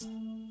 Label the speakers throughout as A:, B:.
A: சொர்க்கம்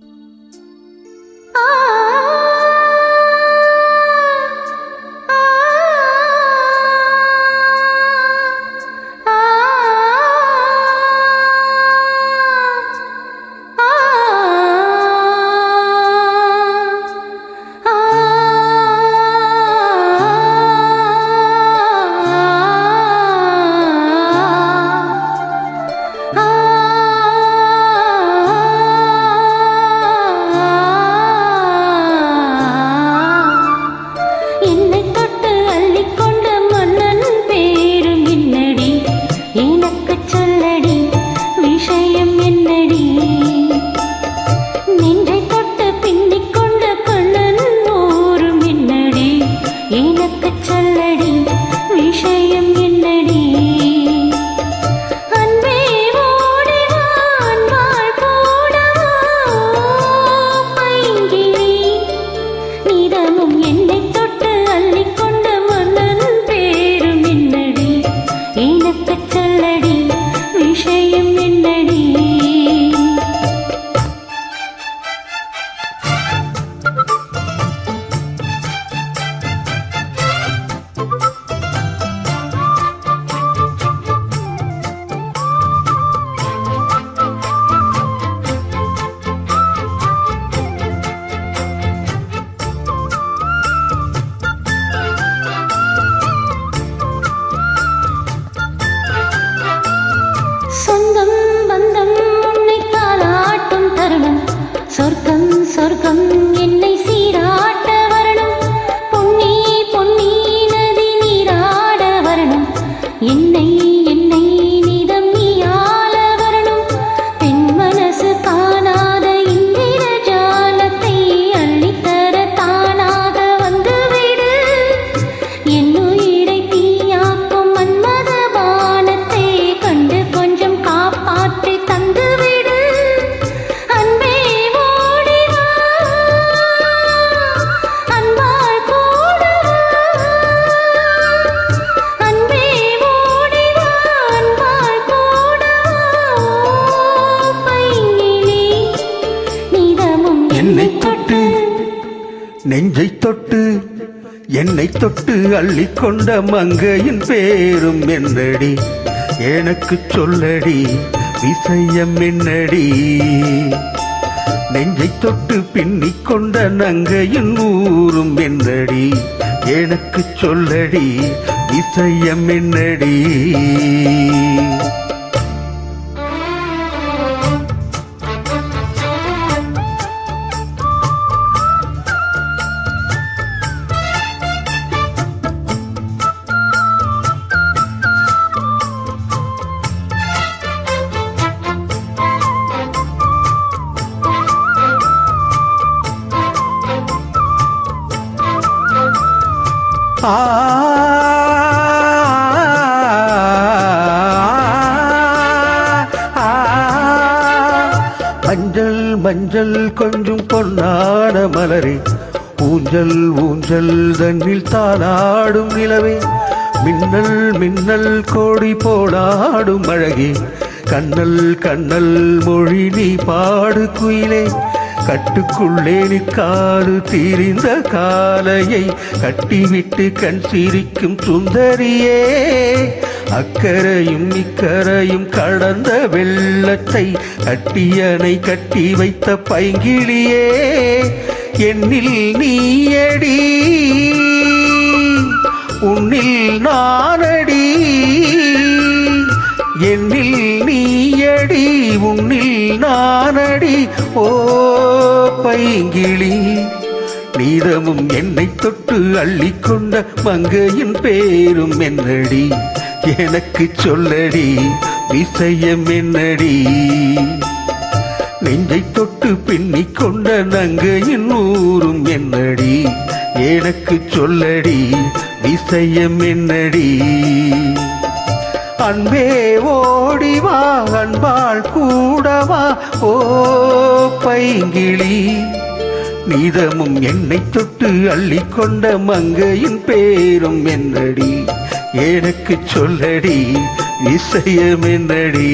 A: சொர்க்கம் என்னை
B: நெஞ்சை தொட்டு என்னை தொட்டு அள்ளிக்கொண்ட மங்கையின் பேரும் என்னடி? எனக்கு சொல்லடி விஷயம் என்னடி? நெஞ்சை தொட்டு பின்னிக் கொண்ட நங்கையின் ஊரும் என்னடி? எனக்கு சொல்லடி விஷயம் என்னடி? ஆ மஞ்சள் மஞ்சள் கொஞ்சம் பொன்னான மலரே. ஊஞ்சல் ஊஞ்சல் தன்னில் தானாடும் நிலவே. மின்னல் மின்னல் கோடி போடாடும் அழகே. கண்ணல் கண்ணல் மொழி நீ பாடு குயிலே. கட்டுக்குள்ளே நிற்காது தீரிந்த காலையை கட்டிவிட்டு கண் சிரிக்கும் சுந்தரியே. அக்கரையும் இக்கரையும் கடந்த வெள்ளத்தை கட்டியனை கட்டி வைத்த பைங்கிளியே. என்னில் நீயடி உன்னில் நானடி. என்னில் நீயடி உன்னில் நானடி. ஓ பைங்கிளி. நீதமும் என்னை தொட்டு அள்ளிக்கொண்ட மங்கையின் பேரும் என்னடி? எனக்கு சொல்லடி விஷயம் என்னடி? நெஞ்சை தொட்டு பின்னிக் கொண்ட நங்கையின் ஊரும் என்னடி? எனக்கு சொல்லடி விஷயம் என்னடி? அன்பே ஓடிவா அன்பாள் கூடவா? ஓ பைங்கிளி நீதமும் என்னை தொட்டு அள்ளிக்கொண்ட மங்கையின் பேரும் என்னடி? எனக்கு சொல்லடி விஷயம் என்னடி